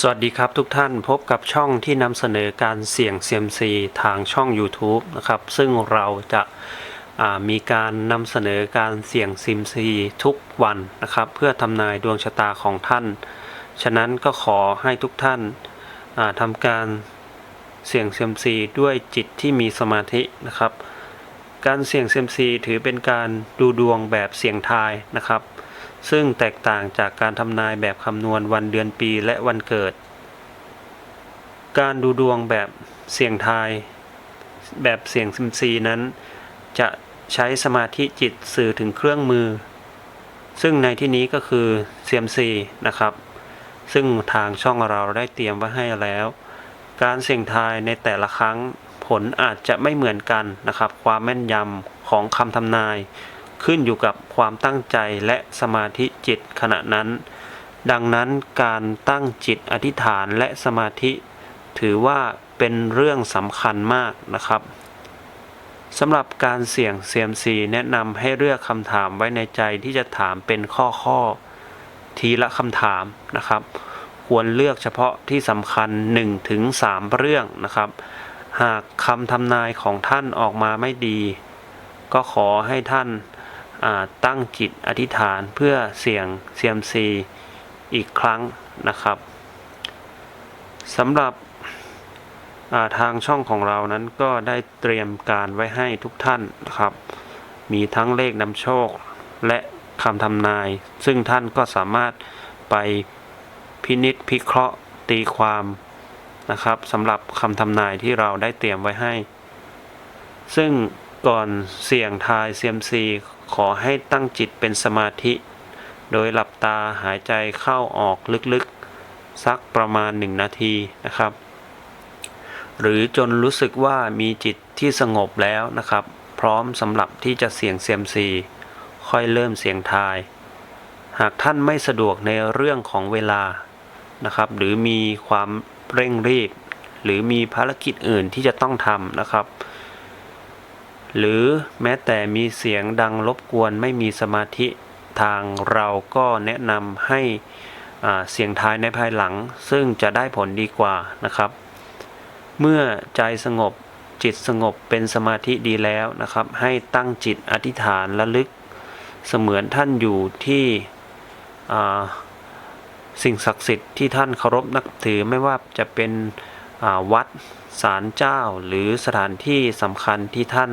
สวัสดีครับทุกท่านพบกับช่องที่นำเสนอการเสี่ยงเซียมซีทางช่อง YouTube นะครับ ซึ่งเราจะามีการนำเสนอการเสี่ยงเซียมซีทุกวันนะครับ เพื่อทำนายดวงชะตาของท่าน ฉะนั้นก็ขอให้ทุกท่านาทำการเสี่ยงเซียมซีด้วยจิตที่มีสมาธินะครับ การเสี่ยงเซียมซีถือเป็นการดูดวงแบบเสี่ยงทายนะครับ ซึ่งแตกต่างจากการทำนายแบบคำนวณวันเดือนปีและวันเกิด การดูดวงแบบเสี่ยงทาย แบบเสี่ยงซิมซีนั้น จะใช้สมาธิจิตสื่อถึงเครื่องมือ ซึ่งในที่นี้ก็คือเซียมซีนะครับ ซึ่งทางช่องเราได้เตรียมไว้ให้แล้ว การเสี่ยงทายในแต่ละครั้งผลอาจจะไม่เหมือนกันนะครับ ความแม่นยำของคำทำนาย ขึ้นอยู่กับความตั้งใจและสมาธิจิตขณะนั้น ดังนั้นการตั้งจิตอธิษฐานและสมาธิ ถือว่าเป็นเรื่องสำคัญมากนะครับสำหรับการเสี่ยงเซียมซีแนะนำให้เลือกคำถามไว้ในใจที่จะถามเป็นข้อข้อๆทีละคำถามนะครับ ควรเลือกเฉพาะที่สำคัญ 1-3เรื่องนะครับ หากคำทำนายของท่านออกมาไม่ดี ก็ขอให้ท่าน ตั้งจิตอธิษฐานเพื่อเสี่ยงเซียมซีอีกครั้งนะครับสำหรับาทางช่องของเรานั้นก็ได้เตรียมการไว้ให้ทุกท่านนะครับ มีทั้งเลขนำโชคและคำทำนาย ซึ่งท่านก็สามารถไปพินิษพิเคราะห์ตีความนะครับสำหรับคำทำนายที่เราได้เตรียมไว้ให้ ซึ่งก่อนเสี่ยงทายเซียมซี ขอให้ตั้งจิตเป็นสมาธิ โดยหลับตาหายใจเข้าออกลึกๆ สักประมาณ 1 นาทีนะครับ หรือจนรู้สึกว่ามีจิตที่สงบแล้วนะครับ พร้อมสำหรับที่จะเสี่ยงเซียมซีค่อยเริ่มเสียงทาย หากท่านไม่สะดวกในเรื่องของเวลานะครับ หรือมีความเร่งรีบ หรือมีภารกิจอื่นที่จะต้องทำนะครับ หรือแม้แต่มีเสียงดังรบกวนไม่มีสมาธิทางเราก็แนะนำให้เสียงท้ายในภายหลัง ซึ่งจะได้ผลดีกว่านะครับ เมื่อใจสงบจิตสงบเป็นสมาธิดีแล้วนะครับ ให้ตั้งจิตอธิษฐานระลึก เสมือนท่านอยู่ที่สิ่งศักดิ์สิทธิ์ที่ท่านเคารพนับถือไม่ว่าจะเป็นวัด ศาลเจ้าหรือสถานที่สำคัญที่ท่าน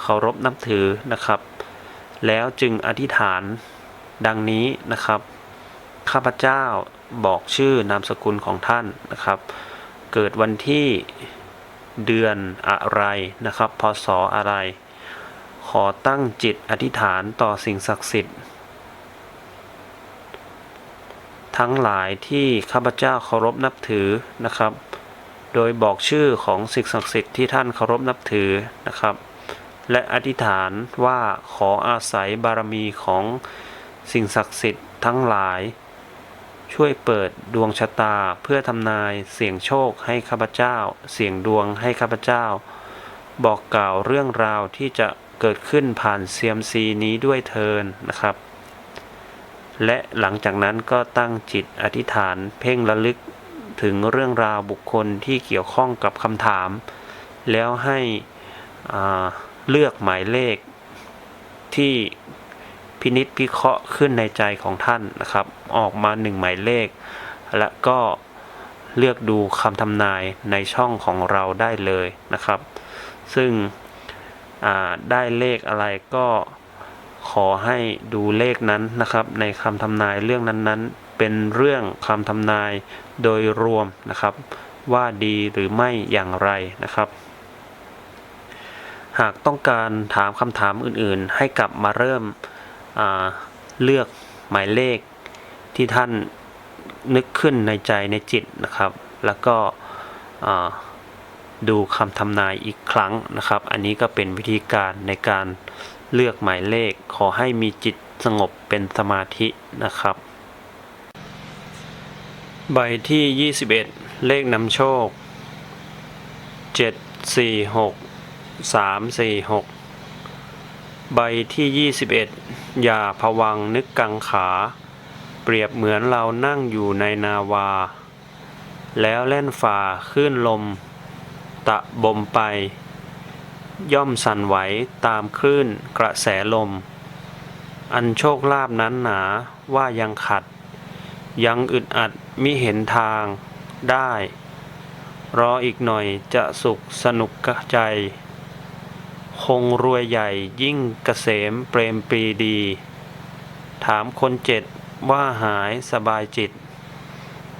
เคารพนับถือนะครับ แล้วจึงอธิษฐานดังนี้นะครับ ข้าพเจ้าบอกชื่อนามสกุลของท่านนะครับ เกิดวันที่เดือนอะไรนะครับพศอะไร ขอตั้งจิตอธิษฐานต่อสิ่งศักดิ์สิทธิ์ ทั้งหลายที่ข้าพเจ้าเคารพนับถือนะครับ โดยบอกชื่อของสิ่งศักดิ์สิทธิ์ที่ท่านเคารพนับถือนะครับ และอธิษฐานว่าขออาศัยบารมีของสิ่งศักดิ์สิทธิ์ทั้งหลาย ช่วยเปิดดวงชะตาเพื่อทำนายเสี่ยงโชคให้ข้าพเจ้า เสี่ยงดวงให้ข้าพเจ้า บอกกล่าวเรื่องราวที่จะเกิดขึ้นผ่านเซียมซีนี้ด้วยเทินนะครับ และหลังจากนั้นก็ตั้งจิตอธิษฐานเพ่งระลึก ถึงเรื่องราวบุคคลที่เกี่ยวข้องกับคำถาม แล้วให้เลือกหมายเลขที่พินิษพิเคราะห์ขึ้นในใจของท่านนะครับ ออกมาหนึ่งหมายเลข และก็เลือกดูคำทำนายในช่องของเราได้เลยนะครับ ซึ่งได้เลขอะไรก็ขอให้ดูเลขนั้นนะครับ ในคำทำนายเรื่องนั้นๆ เป็นเรื่องคำทำนายโดยรวมนะครับ ว่าดีหรือไม่อย่างไรนะครับ หากต้องการถามคำถามอื่นๆ ให้กลับมาเริ่มเลือกหมายเลขที่ท่านนึกขึ้นในใจในจิตนะครับ แล้วก็ดูคำทำนายอีกครั้งนะครับ อันนี้ก็เป็นวิธีการในการเลือกหมายเลข ขอให้มีจิตสงบเป็นสมาธินะครับ ใบที่ 21 เลขนำโชค 7 4 6 3 4 6 ใบที่ 21 อย่าผวังนึกกังขา เปรียบเหมือนเรานั่งอยู่ในนาวา แล้วแล่นฝ่าคลื่นลม ตะบมไป ย่อมสั่นไหวตามคลื่นกระแสลม อันโชคลาภนั้นหนาว่ายังขัด ยังอึดอัดมิเห็นทางได้ รออีกหน่อยจะสุขสนุกกะใจ คงรวยใหญ่ยิ่งเกษมเปรมปรีดี ถามคนเจ็ดว่าหายสบายจิต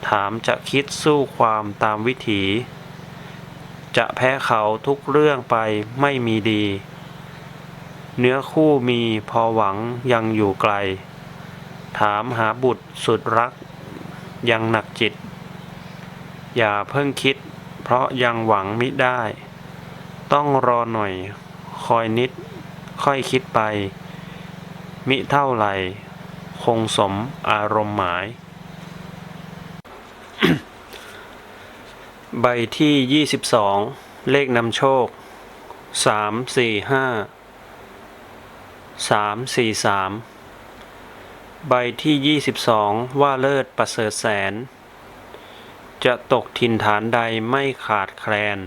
ถามจะคิดสู้ความตามวิถี จะแพ้เขาทุกเรื่องไปไม่มีดี เนื้อคู่มีพอหวังยังอยู่ไกล ถามหาบุตรสุดรัก ยังหนักจิต อย่าเพิ่งคิด เพราะยังหวังมิได้ ต้องรอหน่อย คอยนิด ค่อยคิดไป มิเท่าไหร่ คงสมอารมณ์หมาย ใบที่ 22 เลขนำโชค 3 4 5 3 4 3 ใบที่ 22 ว่าเลิศประเสริฐแสน จะตกถิ่นฐานใดไม่ขาดแคลน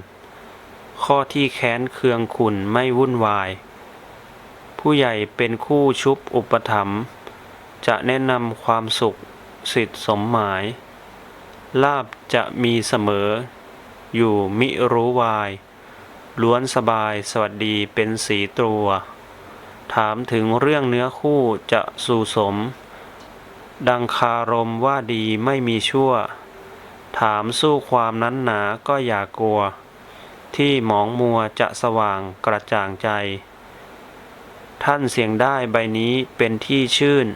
ข้อที่แค้นเคืองขุนไม่วุ่นวาย ผู้ใหญ่เป็นคู่ชุบอุปถัมภ์จะแนะนำความสุขสิทธิสมหมาย ลาบจะมีเสมอ อยู่มิรู้วาย ล้วนสบายสวัสดีเป็นสีตัวถามถึงเรื่องเนื้อคู่จะสู่สม ดังคารมว่าดีไม่มีชั่ว ถามสู้ความนั้นหนาก็อย่ากลัว ที่หมองมัวจะสว่างกระจ่างใจ ท่านเสียงได้ใบนี้เป็นที่ชื่น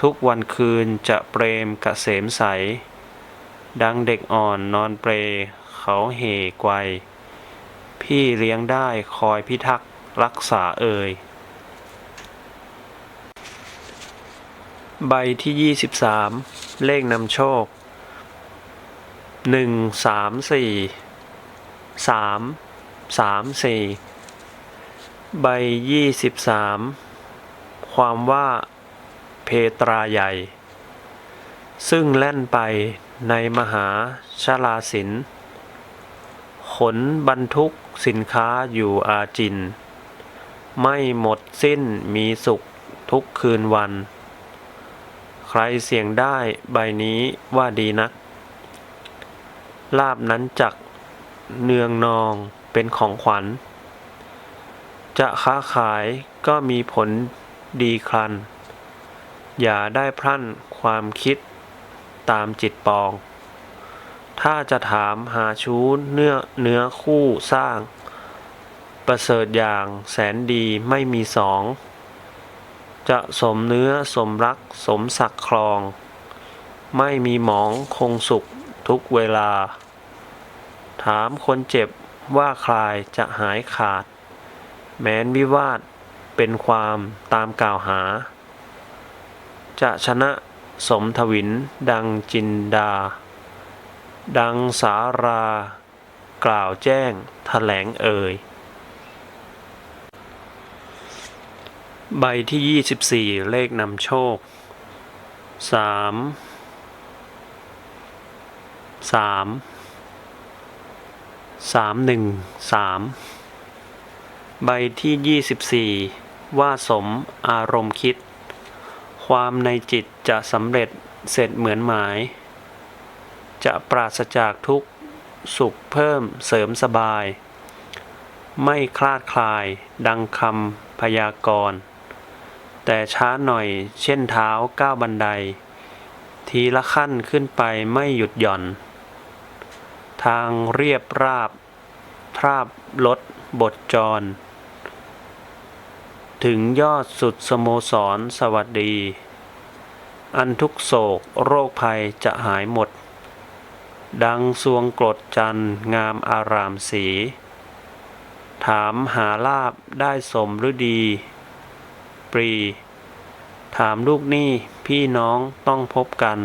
ทุกวันคืนจะเปรมกะเกษมใส ดังเด็กอ่อนนอนเปรเขาเหไกวพี่เลี้ยงได้คอยพิทักษ์รักษาเอ่ย ใบที่ 23 เลขนำโชค 1 3 4 3 3 4 ใบ 23 ความว่าเพตราใหญ่ ซึ่งแล่นไปในมหาชลาสิน ขนบรรทุกสินค้าอยู่อาจิน ไม่หมดสิ้นมีสุขทุกคืนวัน ใครเสี่ยงได้ใบนี้ว่าดีนัก ลาบนั้นจักเนืองนองเป็นของขวัญ จะค้าขายก็มีผลดีครัน อย่าได้พรั่นความคิดตามจิตปอง ถ้าจะถามหาชู้เนื้อเนื้อคู่สร้าง ประเสริฐอย่างแสนดีไม่มีสอง จะสมเนื้อสมรักสมศักครอง ไม่มีหมองคงสุขทุกเวลา ถามคนเจ็บว่าใครจะหายขาด แม้นวิวาทเป็นความตามกล่าวหา จะชนะสมทวินดังจินดา ดังสารากล่าวแจ้งแถลงเอ่ย ใบที่ 24 เลขนำโชค 3 3 3 1 3 ใบที่ 24 ว่าสมอารมณ์คิด ความในจิตจะสำเร็จเสร็จเหมือนหมาย จะปราศจากทุกสุขเพิ่มเสริมสบาย ไม่คลาดคลายดังคำพยากรณ์ แต่ช้าหน่อย เช่นเท้าก้าวบันได ทีละขั้นขึ้นไปไม่หยุดหย่อน ทางเรียบราบ ทราบลดบทจร ถึงยอดสุดสโมสรสวัสดี อันทุกโศกโรคภัยจะหายหมด ดังสวงกรดจันงามอารามสี ถามหาลาบได้สมหรือดี ปรี ถามลูกหนี้พี่น้องต้องพบกัน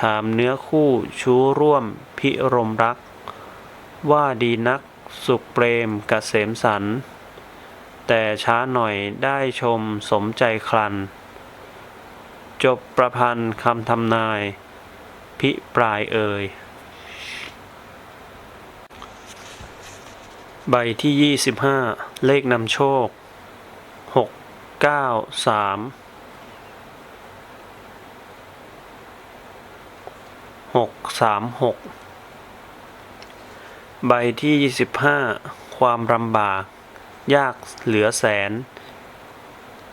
ถามเนื้อคู่ชู้ร่วมพิรมรัก ว่าดีนักสุขเปรมกเกษมสัน แต่ช้าหน่อยได้ชมสมใจครัน จบประพันธ์คำทำนาย พิปรายเอ่ยใบที่ยี่สิบห้าเลขนำโชค เก้าสามหกสามหกใบที่ยี่สิบห้าความลำบาก ยากเหลือแสน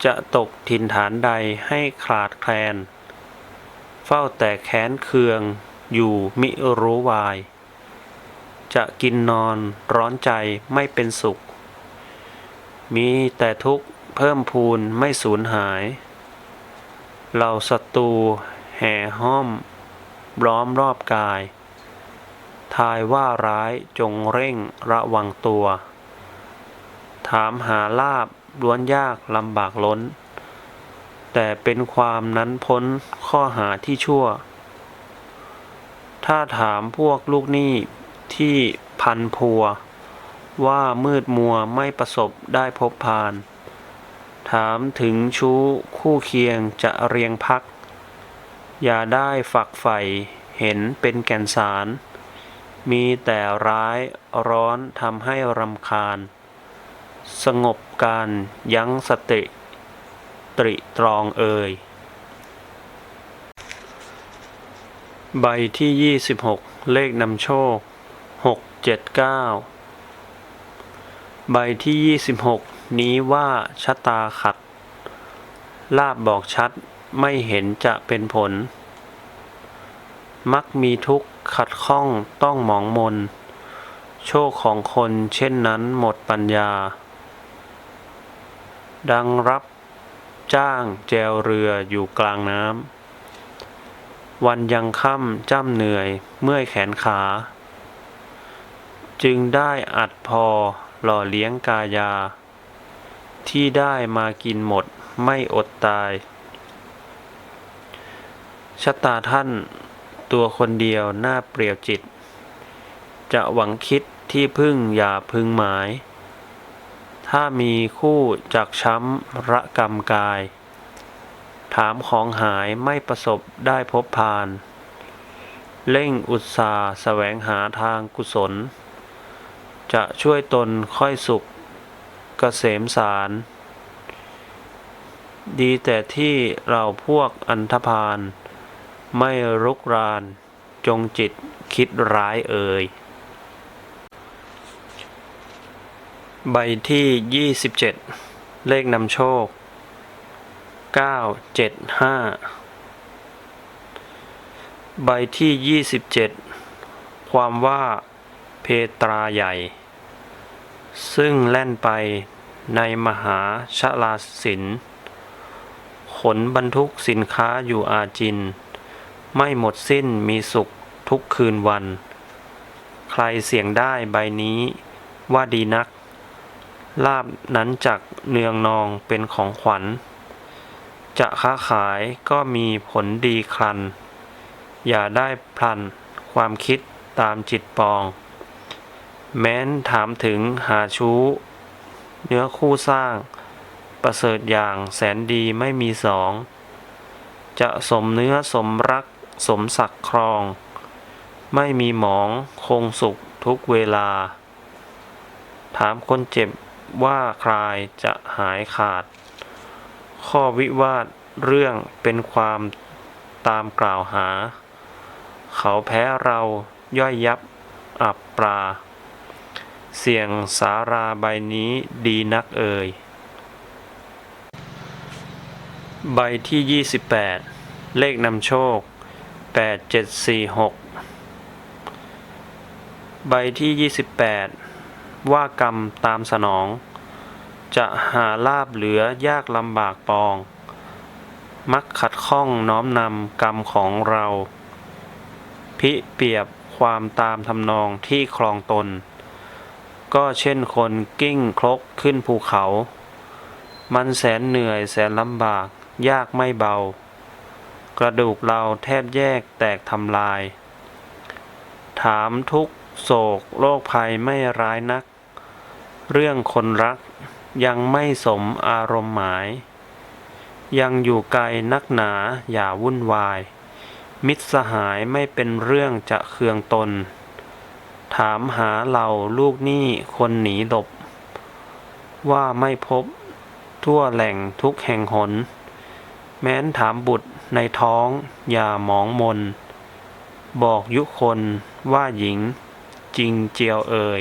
จะตกถิ่นฐานใดให้ขาดแคลน เฝ้าแต่แค้นเคืองอยู่มิรู้วาย จะกินนอนร้อนใจไม่เป็นสุข มีแต่ทุกข์ เพิ่มพูนไม่สูญหายเราศัตรูแห่ห้อมล้อมรอบกาย ทายว่าร้ายจงเร่งระวังตัว ถามหาลาบล้วนยากลำบากล้น แต่เป็นความนั้นพ้นข้อหาที่ชั่ว ถ้าถามพวกลูกหนี้ที่พันพัว ว่ามืดมัวไม่ประสบได้พบพาน ถามถึงชู้คู่เคียงจะเรียงพัก อย่าได้ฝักใฝ่เห็นเป็นแก่นสาร มีแต่ร้ายร้อนทำให้รำคาญ สงบการยั้งสติ ตริตรองเอ่ยใบที่ยี่สิบหกเลขนำโชคหกเจ็ดเก้าใบที่ยี่สิบหก นี้ว่าชะตาขัด ลาบบอกชัดไม่เห็นจะเป็นผล มักมีทุกข์ขัดข้องต้องหมองมน โชคของคนเช่นนั้นหมดปัญญา ดังรับจ้างแจวเรืออยู่กลางน้ำ วันยังค่ำจ้ำเหนื่อยเมื่อยแขนขา จึงได้อัดพอหล่อเลี้ยงกายา ที่ได้มากินหมดไม่อดตาย ชะตาท่านตัวคนเดียวน่าเปรียวจิต จะหวังคิดที่พึ่งอย่าพึงหมาย ถ้ามีคู่จากช้ำระกรรมกาย ถามของหายไม่ประสบได้พบพาน เร่งอุตสาห์แสวงหาทางกุศล จะช่วยตนค่อยสุข เกษมสาร ดีแต่ที่เราพวกอันธพาลไม่รุกราน จงจิตคิดร้ายเอ่ยใบที่ยี่สิบเจ็ดเลขนำโชคเก้าเจ็ดห้าใบที่ยี่สิบเจ็ดความว่าเพตราใหญ่ ซึ่งแล่นไปในมหาชลาสินขนบรรทุกสินค้าอยู่อาจิน ไม่หมดสิ้นมีสุขทุกคืนวัน ใครเสี่ยงได้ใบนี้ว่าดีนัก ลาบนั้นจักเนืองนองเป็นของขวัญ จะค้าขายก็มีผลดีครัน อย่าได้พลันความคิดตามจิตปอง แม้นถามถึงหาชู้ เนื้อคู่สร้าง ประเสริฐอย่างแสนดีไม่มีสอง จะสมเนื้อสมรัก สมศักดิ์ครอง ไม่มีหมองคงสุขทุกเวลา ถามคนเจ็บว่าใครจะหายขาด ข้อวิวาทเรื่องเป็นความตามกล่าวหา เขาแพ้เราย่อยยับอับปรา เสียงสาราใบนี้ดีนักเอ่ย ใบที่ 28 เลขนำโชค 8746 ใบที่ 28 ว่ากรรมตามสนอง จะหาลาบเหลือยากลำบากปอง มักขัดข้องน้อมนำกรรมของเรา พิเปรียบความตามทำนองที่คลองตน ก็เช่นคนกิ้งคลกขึ้นภูเขา มันแสนเหนื่อยแสนลำบาก ยากไม่เบา กระดูกเราแทบแยกแตกทำลาย ถามทุกโศกโรคภัยไม่ร้ายนัก เรื่องคนรักยังไม่สมอารมณ์หมาย ยังอยู่ไกลนักหนาอย่าวุ่นวาย มิตรสหายไม่เป็นเรื่องจะเคืองตน ถามหาเราลูกหนี้คนหนีหลบ ว่าไม่พบทั่วแหล่งทุกแห่งหน แม้นถามบุตรในท้องอย่าหมองมน บอกยุคนว่าหญิงจริงเจียวเอ่ย